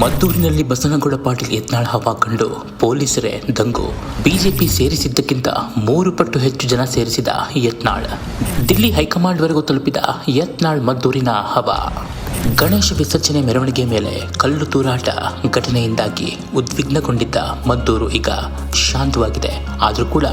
ಮದ್ದೂರಿನಲ್ಲಿ ಬಸನಗೌಡ ಪಾಟೀಲ್ ಯತ್ನಾಳ್ ಹವಾ ಕಂಡು ಪೊಲೀಸರೇ ದಂಗು. ಬಿಜೆಪಿ ಸೇರಿಸಿದ್ದಕ್ಕಿಂತ ಮೂರು ಪಟ್ಟು ಹೆಚ್ಚು ಜನ ಸೇರಿಸಿದ ಯತ್ನಾಳ್. ದಿಲ್ಲಿ ಹೈಕಮಾಂಡ್ವರೆಗೂ ತಲುಪಿದ ಯತ್ನಾಳ್ ಮದ್ದೂರಿನ ಹವಾ. ಗಣೇಶ ವಿಸರ್ಜನೆ ಮೆರವಣಿಗೆ ಮೇಲೆ ಕಲ್ಲು ತೂರಾಟ ಘಟನೆಯಿಂದಾಗಿ ಉದ್ವಿಗ್ನಗೊಂಡಿದ್ದ ಮದ್ದೂರು ಈಗ ಶಾಂತವಾಗಿದೆ. ಆದರೂ ಕೂಡ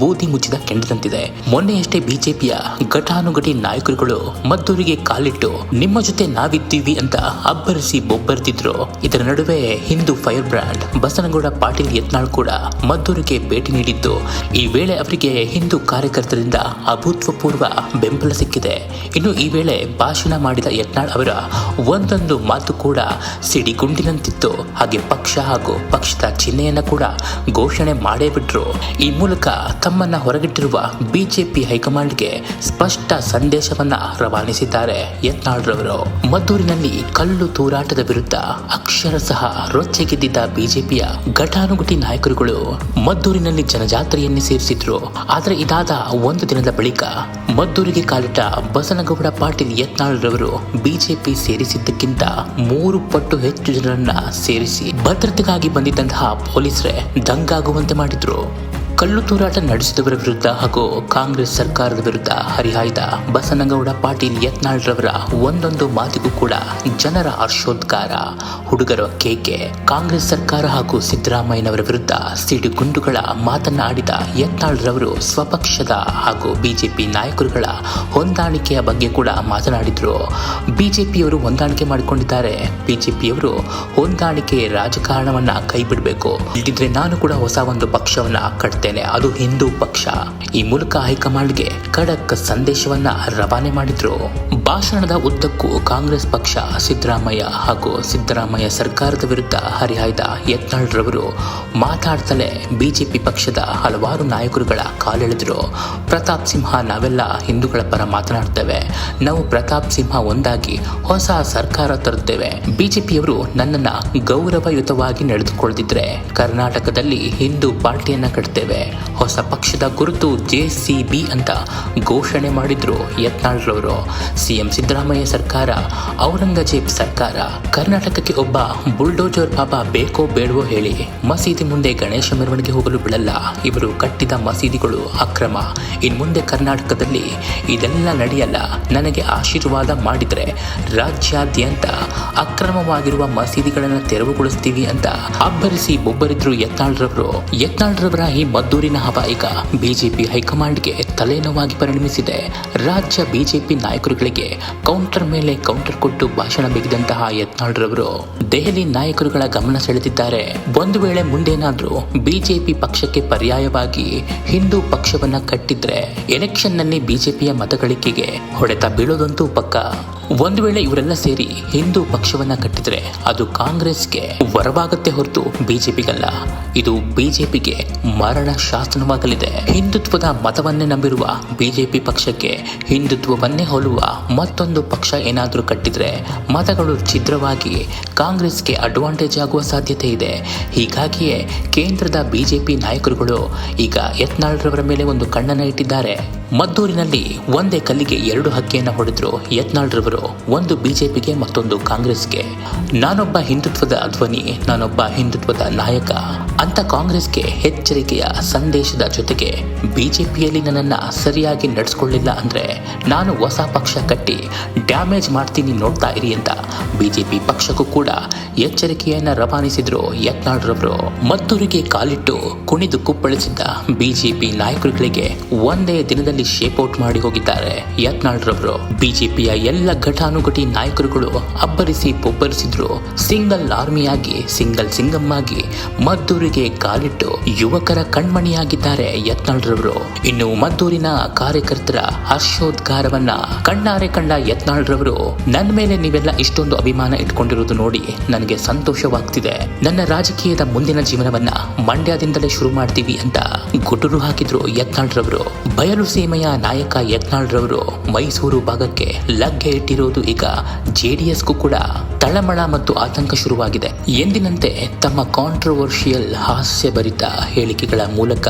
ಬೂದಿ ಮುಚ್ಚಿದ ಕೆಂಡದಂತಿದೆ. ಮೊನ್ನೆಯಷ್ಟೇ ಬಿಜೆಪಿಯ ಘಟಾನುಘಟಿ ನಾಯಕರುಗಳು ಮದ್ದೂರಿಗೆ ಕಾಲಿಟ್ಟು ನಿಮ್ಮ ಜೊತೆ ನಾವಿದ್ದೀವಿ ಅಂತ ಅಬ್ಬರಿಸಿ ಬೊಬ್ಬರ್ತಿದ್ರು. ಇದರ ನಡುವೆ ಹಿಂದೂ ಫೈರ್ ಬ್ರ್ಯಾಂಡ್ ಬಸನಗೌಡ ಪಾಟೀಲ್ ಯತ್ನಾಳ್ ಕೂಡ ಮದ್ದೂರಿಗೆ ಭೇಟಿ ನೀಡಿದ್ದು. ಈ ವೇಳೆ ಅವರಿಗೆ ಹಿಂದೂ ಕಾರ್ಯಕರ್ತರಿಂದ ಅಭೂತಪೂರ್ವ ಬೆಂಬಲ ಸಿಕ್ಕಿದೆ. ಇನ್ನು ಈ ವೇಳೆ ಭಾಷಣ ಮಾಡಿದ ಯತ್ನಾಳ್ ಅವರ ಒಂದೊಂದು ಮಾತು ಕೂಡ ಸಿಡಿಗುಂಡಿನಂತಿತ್ತು. ಹಾಗೆ ಪಕ್ಷ ಹಾಗೂ ಪಕ್ಷದ ಚಿಹ್ನೆಯನ್ನು ಕೂಡ ಘೋಷಣೆ ಮಾಡೇ ಬಿಟ್ರು. ಈ ಮೂಲಕ ತಮ್ಮನ್ನ ಹೊರಗಿಟ್ಟಿರುವ ಬಿಜೆಪಿ ಹೈಕಮಾಂಡ್ಗೆ ಸ್ಪಷ್ಟ ಸಂದೇಶವನ್ನ ರವಾನಿಸಿದ್ದಾರೆ ಯತ್ನಾಳ್ರವರು ಮದ್ದೂರಿನಲ್ಲಿ ಕಲ್ಲು ತೂರಾಟದ ವಿರುದ್ಧ ಅಕ್ಷರ ಸಹ ರೊಚ್ಚೆಗೆದ್ದಿದ್ದ ಬಿಜೆಪಿಯ ಘಟಾನುಘಟಿ ನಾಯಕರುಗಳು ಮದ್ದೂರಿನಲ್ಲಿ ಜನಜಾತ್ರೆಯನ್ನೇ ಸೇರಿಸಿದ್ರು. ಆದರೆ ಇದಾದ ಒಂದು ದಿನದ ಬಳಿಕ ಮದ್ದೂರಿಗೆ ಕಾಲಿಟ್ಟ ಬಸನಗೌಡ ಪಾಟೀಲ್ ಯತ್ನಾಳ್ರವರು ಬಿಜೆಪಿ ಸೇರಿಸಿದ್ದಕ್ಕಿಂತ ಮೂರು ಪಟ್ಟು ಹೆಚ್ಚು ಜನರನ್ನ ಸೇರಿಸಿ ಭದ್ರತೆಗಾಗಿ ಬಂದಿದ್ದಂತಹ ಪೊಲೀಸರೇ ದಂಗಾಗುವಂತೆ ಮಾಡಿದ್ರು. ಕಲ್ಲು ತೂರಾಟ ನಡೆಸಿದವರ ವಿರುದ್ಧ ಹಾಗೂ ಕಾಂಗ್ರೆಸ್ ಸರ್ಕಾರದ ವಿರುದ್ಧ ಹರಿಹಾಯ್ದ ಬಸನಗೌಡ ಪಾಟೀಲ್ ಯತ್ನಾಳ್ರವರ ಒಂದೊಂದು ಮಾತಿಗೂ ಕೂಡ ಜನರ ಹರ್ಷೋದ್ಗಾರ ಹುಡುಗರ ಕೇಕೆ, ಕಾಂಗ್ರೆಸ್ ಸರ್ಕಾರ ಹಾಗೂ ಸಿದ್ದರಾಮಯ್ಯನವರ ವಿರುದ್ಧ ಸಿಡಿಗುಂಡುಗಳ ಮಾತನಾಡಿದ ಯತ್ನಾಳ್ರವರು ಸ್ವಪಕ್ಷದ ಹಾಗೂ ಬಿಜೆಪಿ ನಾಯಕರುಗಳ ಹೊಂದಾಣಿಕೆಯ ಬಗ್ಗೆ ಕೂಡ ಮಾತನಾಡಿದ್ರು. ಬಿಜೆಪಿಯವರು ಹೊಂದಾಣಿಕೆ ಮಾಡಿಕೊಂಡಿದ್ದಾರೆ. ಬಿಜೆಪಿಯವರು ಹೊಂದಾಣಿಕೆ ರಾಜಕಾರಣವನ್ನ ಕೈ ಬಿಡಬೇಕು ಇಲ್ಲದಿದ್ರೆ ನಾನು ಕೂಡ ಹೊಸ ಒಂದು ಪಕ್ಷವನ್ನ ಕಟ್ತೇನೆ ಅದು ಹಿಂದೂ ಪಕ್ಷ. ಈ ಮೂಲಕ ಹೈಕಮಾಂಡ್ಗೆ ಖಡಕ್ ಸಂದೇಶವನ್ನ ರವಾನೆ ಮಾಡಿದ್ರು. ಭಾಷಣದ ಉದ್ದಕ್ಕೂ ಕಾಂಗ್ರೆಸ್ ಪಕ್ಷ ಸಿದ್ದರಾಮಯ್ಯ ಹಾಗೂ ಸಿದ್ದರಾಮಯ್ಯ ಸರ್ಕಾರದ ವಿರುದ್ಧ ಹರಿಹಾಯ್ದ ಯತ್ನಾಳ್ರವರು ಮಾತಾಡ್ತಲೇ ಬಿಜೆಪಿ ಪಕ್ಷದ ಹಲವಾರು ನಾಯಕರುಗಳ ಕಾಲೆಳೆದರು. ಪ್ರತಾಪ್ ಸಿಂಹ ನಾವೆಲ್ಲ ಹಿಂದೂಗಳ ಪರ ಮಾತನಾಡ್ತೇವೆ. ನಾವು ಪ್ರತಾಪ್ ಸಿಂಹ ಒಂದಾಗಿ ಹೊಸ ಸರ್ಕಾರ ತರುತ್ತೇವೆ. ಬಿಜೆಪಿಯವರು ನನ್ನನ್ನ ಗೌರವಯುತವಾಗಿ ನಡೆದುಕೊಳ್ಳದಿದ್ರೆ ಕರ್ನಾಟಕದಲ್ಲಿ ಹಿಂದೂ ಪಾರ್ಟಿಯನ್ನ ಕಟ್ತೇವೆ. ಹೊಸ ಪಕ್ಷದ ಗುರುತು ಜೆ ಸಿ ಬಿ ಅಂತ ಘೋಷಣೆ ಮಾಡಿದ್ರು ಯತ್ನಾಳ್ರವರು. ಸಿಎಂ ಸಿದ್ದರಾಮಯ್ಯ ಸರ್ಕಾರ, ಔರಂಗಜೇಬ್ ಸರ್ಕಾರ, ಕರ್ನಾಟಕಕ್ಕೆ ಒಬ್ಬ ಬುಲ್ಡೋಜರ್ ಬಾಬಾ ಬೇಕೋ ಬೇಡವೋ ಹೇಳಿ ಮಸೀದಿ ಮುಂದೆ ಗಣೇಶ ಮೆರವಣಿಗೆ ಹೋಗಲು ಬಿಡಲ್ಲ. ಇವರು ಕಟ್ಟಿದ ಮಸೀದಿಗಳು ಅಕ್ರಮ. ಇನ್ನು ಮುಂದೆ ಕರ್ನಾಟಕದಲ್ಲಿ ಇದೆಲ್ಲ ನಡೆಯಲ್ಲ. ನನಗೆ ಆಶೀರ್ವಾದ ಮಾಡಿದರೆ ರಾಜ್ಯಾದ್ಯಂತ ಅಕ್ರಮವಾಗಿರುವ ಮಸೀದಿಗಳನ್ನು ತೆರವುಗೊಳಿಸ್ತೀವಿ ಅಂತ ಅಬ್ಬರಿಸಿ ಬೊಬ್ಬರಿದ್ರು ಯತ್ನಾಳ್ರವರು. ಯತ್ನಾಳ್ರವರ ಈ ಮದ್ದೂರಿನ ಹವ ಈಗ ಬಿಜೆಪಿ ಹೈಕಮಾಂಡ್ಗೆ ತಲೆನೋವಾಗಿ ಪರಿಣಮಿಸಿದೆ. ರಾಜ್ಯ ಬಿಜೆಪಿ ನಾಯಕರುಗಳಿಗೆ ಕೌಂಟರ್ ಮೇಲೆ ಕೌಂಟರ್ ಕೊಟ್ಟು ಭಾಷಣ ಬಿಗಿದಂತಹ ಯತ್ನಾಳ್ರವರು ದೆಹಲಿ ನಾಯಕರುಗಳ ಗಮನ ಸೆಳೆದಿದ್ದಾರೆ. ಒಂದು ವೇಳೆ ಮುಂದೇನಾದ್ರೂ ಬಿಜೆಪಿ ಪಕ್ಷಕ್ಕೆ ಪರ್ಯಾಯವಾಗಿ ಹಿಂದೂ ಪಕ್ಷವನ್ನ ಕಟ್ಟಿದ್ರೆ ಎಲೆಕ್ಷನ್ನಲ್ಲಿ ಬಿಜೆಪಿಯ ಮತಗಳಿಕೆಗೆ ಹೊಡೆತ ಬೀಳೋದಂತೂ ಪಕ್ಕ. ಒಂದು ವೇಳೆ ಇವರೆಲ್ಲ ಸೇರಿ ಹಿಂದೂ ಪಕ್ಷವನ್ನ ಕಟ್ಟಿದ್ರೆ ಅದು ಕಾಂಗ್ರೆಸ್ಗೆ ವರವಾಗತ್ತೆ ಹೊರತು ಬಿಜೆಪಿಗಲ್ಲ. ಇದು ಬಿಜೆಪಿಗೆ ಮರಣ ಶಾಸನವಾಗಲಿದೆ ಹಿಂದುತ್ವದ ಮತವನ್ನೇ ನಂಬಿರುವ ಬಿಜೆಪಿ ಪಕ್ಷಕ್ಕೆ ಹಿಂದುತ್ವವನ್ನೇ ಹೋಲುವ ಮತ್ತೊಂದು ಪಕ್ಷ ಏನಾದರೂ ಕಟ್ಟಿದ್ರೆ ಮತಗಳು ಛಿದ್ರವಾಗಿ ಕಾಂಗ್ರೆಸ್ಗೆ ಅಡ್ವಾಂಟೇಜ್ ಆಗುವ ಸಾಧ್ಯತೆ ಇದೆ. ಹೀಗಾಗಿಯೇ ಕೇಂದ್ರದ ಬಿಜೆಪಿ ನಾಯಕರುಗಳು ಈಗ ಯತ್ನಾಳ್ರವರ ಮೇಲೆ ಒಂದು ಕಣ್ಣನ್ನು ಇಟ್ಟಿದ್ದಾರೆ. ಮದ್ದೂರಿನಲ್ಲಿ ಒಂದೇ ಕಲ್ಲಿಗೆ ಎರಡು ಹಕ್ಕಿಯನ್ನು ಹೊಡೆದ್ರು ಯತ್ನಾಳ್ರವರು. ಒಂದು ಬಿಜೆಪಿಗೆ, ಮತ್ತೊಂದು ಕಾಂಗ್ರೆಸ್ಗೆ. ನಾನೊಬ್ಬ ಹಿಂದುತ್ವದ ಧ್ವನಿ, ನಾನೊಬ್ಬ ಹಿಂದುತ್ವದ ನಾಯಕ. ಅಂತ ಕಾಂಗ್ರೆಸ್ಗೆ ಎಚ್ಚರಿಕೆಯ ಸಂದೇಶದ ಜೊತೆಗೆ ಬಿಜೆಪಿಯಲ್ಲಿ ನನ್ನನ್ನು ಸರಿಯಾಗಿ ನಡೆಸ್ಕೊಳ್ಳಿಲ್ಲ ಅಂದರೆ ನಾನು ಹೊಸ ಪಕ್ಷ ಕಟ್ಟಿ ಡ್ಯಾಮೇಜ್ ಮಾಡ್ತೀನಿ ನೋಡ್ತಾ ಇರಿ ಅಂತ ಬಿಜೆಪಿ ಪಕ್ಷಕ್ಕೂ ಕೂಡ ಎಚ್ಚರಿಕೆಯನ್ನ ರವಾನಿಸಿದ್ರು ಯತ್ನಾಳ್ರವರು. ಮದ್ದೂರಿಗೆ ಕಾಲಿಟ್ಟು ಕುಣಿದು ಕುಪ್ಪಳಿಸಿದ್ದ ಬಿಜೆಪಿ ನಾಯಕರುಗಳಿಗೆ ಒಂದೇ ದಿನದಲ್ಲಿ ಶೇಪ್ ಔಟ್ ಮಾಡಿ ಹೋಗಿದ್ದಾರೆ ಯತ್ನಾಳ್ರವರು. ಬಿಜೆಪಿಯ ಎಲ್ಲ ಘಟಾನುಘಟಿ ನಾಯಕರುಗಳು ಅಬ್ಬರಿಸಿ ಪೊಬ್ಬರಿಸಿದ್ರು ಸಿಂಗಲ್ ಆರ್ಮಿಯಾಗಿ, ಸಿಂಗಲ್ ಸಿಂಗಮ್ ಆಗಿ ಮದ್ದೂರಿಗೆ ಕಾಲಿಟ್ಟು ಯುವಕರ ಕಣ್ಮಣಿಯಾಗಿದ್ದಾರೆ ಯತ್ನಾಳ್ರವರು. ಇನ್ನು ಮದ್ದೂರಿನ ಕಾರ್ಯಕರ್ತರ ಹರ್ಷೋದ್ಗಾರವನ್ನ ಕಣ್ಣಾರೆ ಕಂಡ ಯತ್ನಾಳ್ರವರು ನನ್ನ ಮೇಲೆ ನೀವೆಲ್ಲ ಇಷ್ಟೊಂದು ಅಭಿಮಾನ ಇಟ್ಕೊಂಡಿರೋದು ನೋಡಿ ನನಗೆ ಸಂತೋಷವಾಗ್ತಿದೆ. ನನ್ನ ರಾಜಕೀಯದ ಮುಂದಿನ ಜೀವನವನ್ನ ಮಂಡ್ಯದಿಂದಲೇ ಶುರು ಮಾಡ್ತೀವಿ ಅಂತ ಗುಟುರು ಹಾಕಿದ್ರು ಯತ್ನಾಳ್ರವರು. ಬಯಲು ಸೀಮೆಯ ನಾಯಕ ಯತ್ನಾಳ್ರವರು ಮೈಸೂರು ಭಾಗಕ್ಕೆ ಲಗ್ಗೆ ಇಟ್ಟಿರೋದು ಈಗ ಜೆಡಿಎಸ್ಗೂ ಕೂಡ ತಳಮಳ ಮತ್ತು ಆತಂಕ ಶುರುವಾಗಿದೆ. ಎಂದಿನಂತೆ ತಮ್ಮ ಕಾಂಟ್ರವರ್ಷಿಯಲ್ ಹಾಸ್ಯಭರಿತ ಹೇಳಿಕೆಗಳ ಮೂಲಕ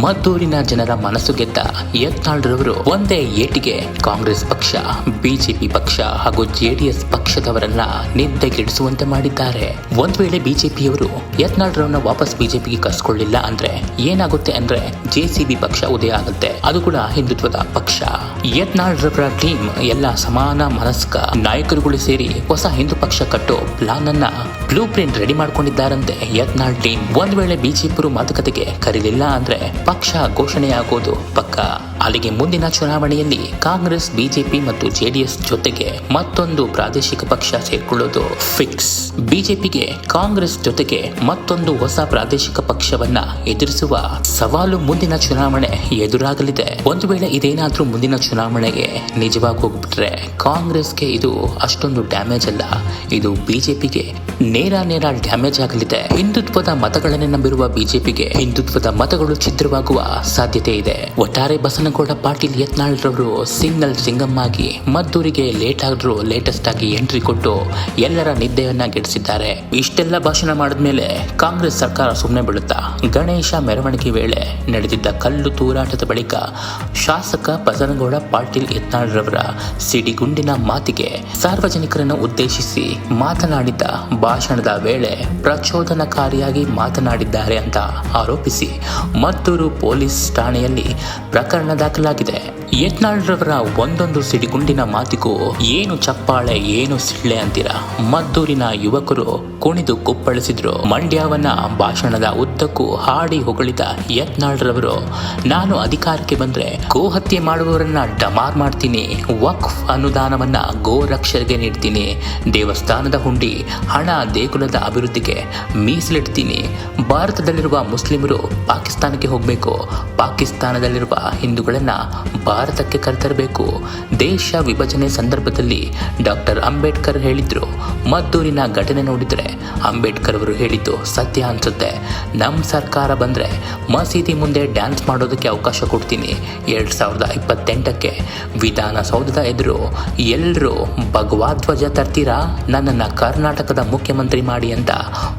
ಮದ್ದೂರಿನ ಜನರ ಮನಸ್ಸು ಗೆದ್ದ ಯತ್ನಾಳ್ರವರು ಒಂದೇ ಏಟಿಗೆ ಕಾಂಗ್ರೆಸ್ ಪಕ್ಷ ಬಿಜೆಪಿ ಪಕ್ಷ ಹಾಗೂ ಜೆಡಿಎಸ್ ಪಕ್ಷದ ಪಕ್ಷದವರನ್ನ ನಿದ್ದೆಗೆಡಿಸುವಂತೆ ಮಾಡಿದ್ದಾರೆ. ಒಂದ್ ವೇಳೆ ಬಿಜೆಪಿಯವರು ಯತ್ನಾಳ್ರವನ್ನ ವಾಪಸ್ ಬಿಜೆಪಿಗೆ ಕರ್ಸ್ಕೊಳ್ಳಿಲ್ಲ ಅಂದ್ರೆ ಏನಾಗುತ್ತೆ ಅಂದ್ರೆ ಜೆಸಿಬಿ ಪಕ್ಷ ಉದಯ ಆಗುತ್ತೆ. ಅದು ಕೂಡ ಹಿಂದುತ್ವದ ಪಕ್ಷ. ಯತ್ನಾಳ್ರವರ ಟೀಮ್ ಎಲ್ಲ ಸಮಾನ ಮನಸ್ಕ. ನಾಯಕರುಗಳು ಸೇರಿ ಹೊಸ ಹಿಂದೂ ಪಕ್ಷ ಕಟ್ಟೋ ಪ್ಲಾನ್ ಅನ್ನ ಬ್ಲೂ ಪ್ರಿಂಟ್ ರೆಡಿ ಮಾಡ್ಕೊಂಡಿದ್ದಾರಂತೆ ಯತ್ನಾಳ್ ಟೀಮ್. ಒಂದ್ ವೇಳೆ ಬಿಜೆಪಿ ಮಾತುಕತೆಗೆ ಕರೀಲಿಲ್ಲ ಅಂದ್ರೆ ಪಕ್ಷ ಘೋಷಣೆಯಾಗೋದು ಪಕ್ಕ. ಅಲ್ಲಿಗೆ ಮುಂದಿನ ಚುನಾವಣೆಯಲ್ಲಿ ಕಾಂಗ್ರೆಸ್, ಬಿಜೆಪಿ ಮತ್ತು ಜೆಡಿಎಸ್ ಜೊತೆಗೆ ಮತ್ತೊಂದು ಪ್ರಾದೇಶಿಕ ಪಕ್ಷ ಸೇರ್ಕೊಳ್ಳೋದು ಫಿಕ್ಸ್. ಬಿಜೆಪಿಗೆ ಕಾಂಗ್ರೆಸ್ ಜೊತೆಗೆ ಮತ್ತೊಂದು ಹೊಸ ಪ್ರಾದೇಶಿಕ ಪಕ್ಷವನ್ನ ಎದುರಿಸುವ ಸವಾಲು ಮುಂದಿನ ಚುನಾವಣೆ ಎದುರಾಗಲಿದೆ. ಒಂದು ವೇಳೆ ಇದೇನಾದ್ರೂ ಮುಂದಿನ ಚುನಾವಣೆಗೆ ನಿಜವಾಗಿ ಹೋಗ್ಬಿಟ್ರೆ ಕಾಂಗ್ರೆಸ್ಗೆ ಇದು ಅಷ್ಟೊಂದು ಡ್ಯಾಮೇಜ್ ಅಲ್ಲ. ಇದು ಬಿಜೆಪಿಗೆ ನೇರ ನೇರ ಡ್ಯಾಮೇಜ್ ಆಗಲಿದೆ. ಹಿಂದುತ್ವದ ಮತಗಳನ್ನೇ ನಂಬಿರುವ ಬಿಜೆಪಿಗೆ ಹಿಂದುತ್ವದ ಮತಗಳು ಛಿದ್ರವಾಗುವ ಸಾಧ್ಯತೆ ಇದೆ. ಒಟ್ಟಾರೆ ಬಸನಗೌಡ ಪಾಟೀಲ್ ಯತ್ನಾಳ್ರವರು ಸಿಂಗಲ್ ಸಿಂಗಮ್ ಆಗಿ ಮದ್ದೂರಿಗೆ ಲೇಟ್ ಆದ್ರೂ ಲೇಟೆಸ್ಟ್ ಆಗಿ ಎಂಟ್ರಿ ಕೊಟ್ಟು ಎಲ್ಲರ ನಿದ್ದೆಯನ್ನ ಗೆಡಿಸಿದ್ದಾರೆ ಇಷ್ಟೆಲ್ಲ ಭಾಷಣ ಮಾಡಿದ್ಮೇಲೆ ಕಾಂಗ್ರೆಸ್ ಸರ್ಕಾರ ಸುಮ್ಮನೆ ಬೀಳುತ್ತಾ? ಗಣೇಶ ಮೆರವಣಿಗೆ ವೇಳೆ ನಡೆದಿದ್ದ ಕಲ್ಲು ತೂರಾಟದ ಬಳಿಕ ಶಾಸಕ ಬಸನಗೌಡ ಪಾಟೀಲ್ ಯತ್ನಾಳ್ರವರ ಸಿಡಿಗುಂಡಿನ ಮಾತಿಗೆ ಸಾರ್ವಜನಿಕರನ್ನು ಉದ್ದೇಶಿಸಿ ಮಾತನಾಡಿದ ಭಾಷಣದ ವೇಳೆ ಪ್ರಚೋದನಕಾರಿಯಾಗಿ ಮಾತನಾಡಿದ್ದಾರೆ ಅಂತ ಆರೋಪಿಸಿ ಮದ್ದೂರು ಪೊಲೀಸ್ ಠಾಣೆಯಲ್ಲಿ ಪ್ರಕರಣ ದಾಖಲಾಗಿದೆ. ಯತ್ನಾಳ್ರವರ ಒಂದೊಂದು ಸಿಡಿಗುಂಡಿನ ಮಾತಿಗೂ ಏನು ಚಪ್ಪಾಳೆ, ಏನು ಸಿಳ್ಳೆ ಅಂತೀರಾ? ಮದ್ದೂರಿನ ಯುವಕರು ಕುಣಿದು ಕುಪ್ಪಳಿಸಿದ್ರು. ಮಂಡ್ಯವನ್ನ ಭಾಷಣದ ಉದ್ದಕ್ಕೂ ಹಾಡಿ ಹೊಗಳಿದ ಯತ್ನಾಳ್ರವರು, ನಾನು ಅಧಿಕಾರಕ್ಕೆ ಬಂದ್ರೆ ಗೋಹತ್ಯೆ ಮಾಡುವವರನ್ನ ಡಮಾರ್ ಮಾಡ್ತೀನಿ. ವಕ್ಫ್ ಅನುದಾನವನ್ನ ಗೋರಕ್ಷರಿಗೆ ನೀಡ್ತೀನಿ. ದೇವಸ್ಥಾನದ ಹುಂಡಿ, ಹಣ ದೇಗುಲದ ಅಭಿವೃದ್ಧಿಗೆ ಮೀಸಲಿಡ್ತೀನಿ. ಭಾರತದಲ್ಲಿರುವ ಮುಸ್ಲಿಮರು ಪಾಕಿಸ್ತಾನಕ್ಕೆ ಹೋಗಬೇಕು. ಪಾಕಿಸ್ತಾನದಲ್ಲಿರುವ ಹಿಂದೂಗಳನ್ನ ಭಾರತಕ್ಕೆ ಕರೆತರಬೇಕು. ದೇಶ ವಿಭಜನೆ ಸಂದರ್ಭದಲ್ಲಿ ಡಾಕ್ಟರ್ ಅಂಬೇಡ್ಕರ್ ಹೇಳಿದ್ರು. ಮದ್ದೂರಿನ ಘಟನೆ ನೋಡಿದ್ರೆ ಅಂಬೇಡ್ಕರ್ ಅವರು ಹೇಳಿದ್ದು ಸತ್ಯ ಅನ್ಸುತ್ತೆ. ನಮ್ಮ ಸರ್ಕಾರ ಬಂದ್ರೆ ಮಸೀದಿ ಮುಂದೆ ಡ್ಯಾನ್ಸ್ ಮಾಡೋದಕ್ಕೆ ಅವಕಾಶ ಕೊಡ್ತೀನಿ. ಎರಡು ಸಾವಿರದ ಇಪ್ಪತ್ತೆಂಟಕ್ಕೆ ವಿಧಾನಸೌಧದ ಎದುರು ಎಲ್ಲರೂ ಭಗವಾಧ್ವಜ ತರ್ತೀರಾ? ನನ್ನನ್ನ ಕರ್ನಾಟಕದ ಮುಖ್ಯಮಂತ್ರಿ ಮಾಡಿ ಅಂತ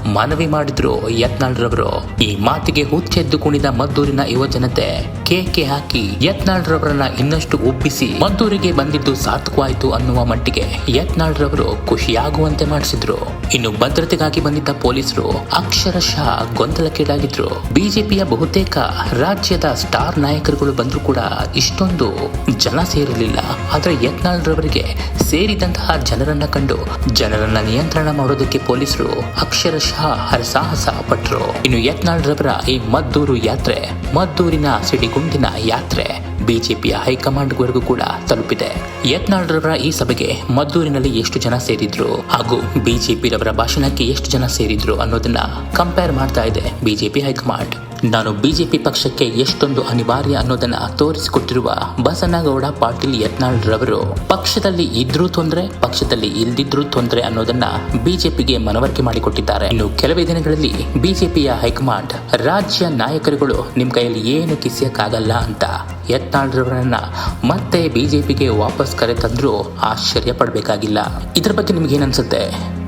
ಮನವಿ ಮಾಡಿದ್ರು ಯತ್ನಾಳ್ರವರು. ಈ ಮಾತಿಗೆ ಹುಚ್ಚೆದ್ದು ಕುಣಿದ ಮದ್ದೂರಿನ ಯುವ ಜನತೆ ಕೇಕೆ ಹಾಕಿ ಯತ್ನಾಳ್ರವರನ್ನ ಇನ್ನಷ್ಟು ಒಪ್ಪಿಸಿ ಮದ್ದೂರಿಗೆ ಬಂದಿದ್ದು ಸಾರ್ಥಕವಾಯಿತು ಅನ್ನುವ ಮಟ್ಟಿಗೆ ಯತ್ನಾಳ್ರವರು ಖುಷಿಯಾಗುವಂತೆ ಮಾಡಿಸಿದ್ರು. ಇನ್ನು ಭದ್ರತೆಗಾಗಿ ಬಂದಿದ್ದ ಪೊಲೀಸರು ಅಕ್ಷರಶಃ ಗೊಂದಲಕ್ಕೀಡಾಗಿದ್ರು. ಬಿಜೆಪಿಯ ಬಹುತೇಕ ರಾಜ್ಯದ ಸ್ಟಾರ್ ನಾಯಕರುಗಳು ಬಂದರೂ ಕೂಡ ಇಷ್ಟೊಂದು ಜನ ಸೇರಲಿಲ್ಲ ಆದ್ರೆ ಯತ್ನಾಳ್ರವರಿಗೆ ಸೇರಿದಂತಹ ಜನರನ್ನ ಕಂಡು ಜನರನ್ನ ನಿಯಂತ್ರಣ ಮಾಡೋದಕ್ಕೆ ಪೊಲೀಸರು ಅಕ್ಷರಶಃ ಹರಸಾಹಸ ಪಟ್ರು. ಇನ್ನು ಯತ್ನಾಳ್ರವರ ಈ ಮದ್ದೂರು ಯಾತ್ರೆ, ಮದ್ದೂರಿನ ಸಿಡಿಗುಂಡಿನ ಯಾತ್ರೆ ಬಿಜೆಪಿಯ ಹೈಕಮಾಂಡ್ವರೆಗೂ ಕೂಡ ತಲುಪಿದೆ. ಯತ್ನಾಳ್ರವರ ಈ ಸಭೆಗೆ ಮದ್ದೂರಿನಲ್ಲಿ ಎಷ್ಟು ಜನ ಸೇರಿದ್ರು? ಹಾಗೂ ಬಿಜೆಪಿ ರವರ ಭಾಷಣಕ್ಕೆ ಎಷ್ಟು ಜನ ಸೇರಿದ್ರು ಅನ್ನೋದನ್ನ ಕಂಪೇರ್ ಮಾಡ್ತಾ ಇದೆ ಬಿಜೆಪಿ ಹೈಕಮಾಂಡ್. ನಾನು ಬಿಜೆಪಿ ಪಕ್ಷಕ್ಕೆ ಎಷ್ಟೊಂದು ಅನಿವಾರ್ಯ ಅನ್ನೋದನ್ನ ತೋರಿಸಿಕೊಟ್ಟಿರುವ ಬಸನಗೌಡ ಪಾಟೀಲ್ ಯತ್ನಾಳ್ ರವರು ಪಕ್ಷದಲ್ಲಿ ಇದ್ರೂ ತೊಂದರೆ, ಪಕ್ಷದಲ್ಲಿ ಇಲ್ದಿದ್ರೂ ತೊಂದರೆ ಅನ್ನೋದನ್ನ ಬಿಜೆಪಿಗೆ ಮನವರಿಕೆ ಮಾಡಿಕೊಟ್ಟಿದ್ದಾರೆ. ಇನ್ನು ಕೆಲವೇ ದಿನಗಳಲ್ಲಿ ಬಿಜೆಪಿಯ ಹೈಕಮಾಂಡ್ ರಾಜ್ಯ ನಾಯಕರುಗಳು ನಿಮ್ ಕೈಯಲ್ಲಿ ಏನು ಕಿಸಿಯಕ್ಕಾಗಲ್ಲ ಅಂತ ಯತ್ನಾಳ್ ರವರನ್ನ ಮತ್ತೆ ಬಿಜೆಪಿಗೆ ವಾಪಸ್ ಕರೆ ತಂದ್ರೂ ಆಶ್ಚರ್ಯ ಪಡಬೇಕಾಗಿಲ್ಲ. ಇದ್ರ ಬಗ್ಗೆ ನಿಮ್ಗೆ ಏನನ್ಸುತ್ತೆ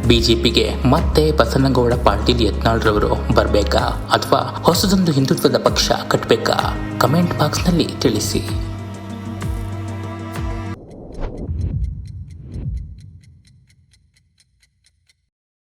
ಬಿಜೆಪಿಗೆ ಮತ್ತೆ ಬಸನಗೌಡ ಪಾಟೀಲ್ ಯತ್ನಾಳ್ರವರು ಬರಬೇಕಾ ಅಥವಾ ಹೊಸದೊಂದು ಹಿಂದುತ್ವದ ಪಕ್ಷ ಕಟ್ಟಬೇಕಾ ಕಮೆಂಟ್ ಬಾಕ್ಸ್ನಲ್ಲಿ ತಿಳಿಸಿ.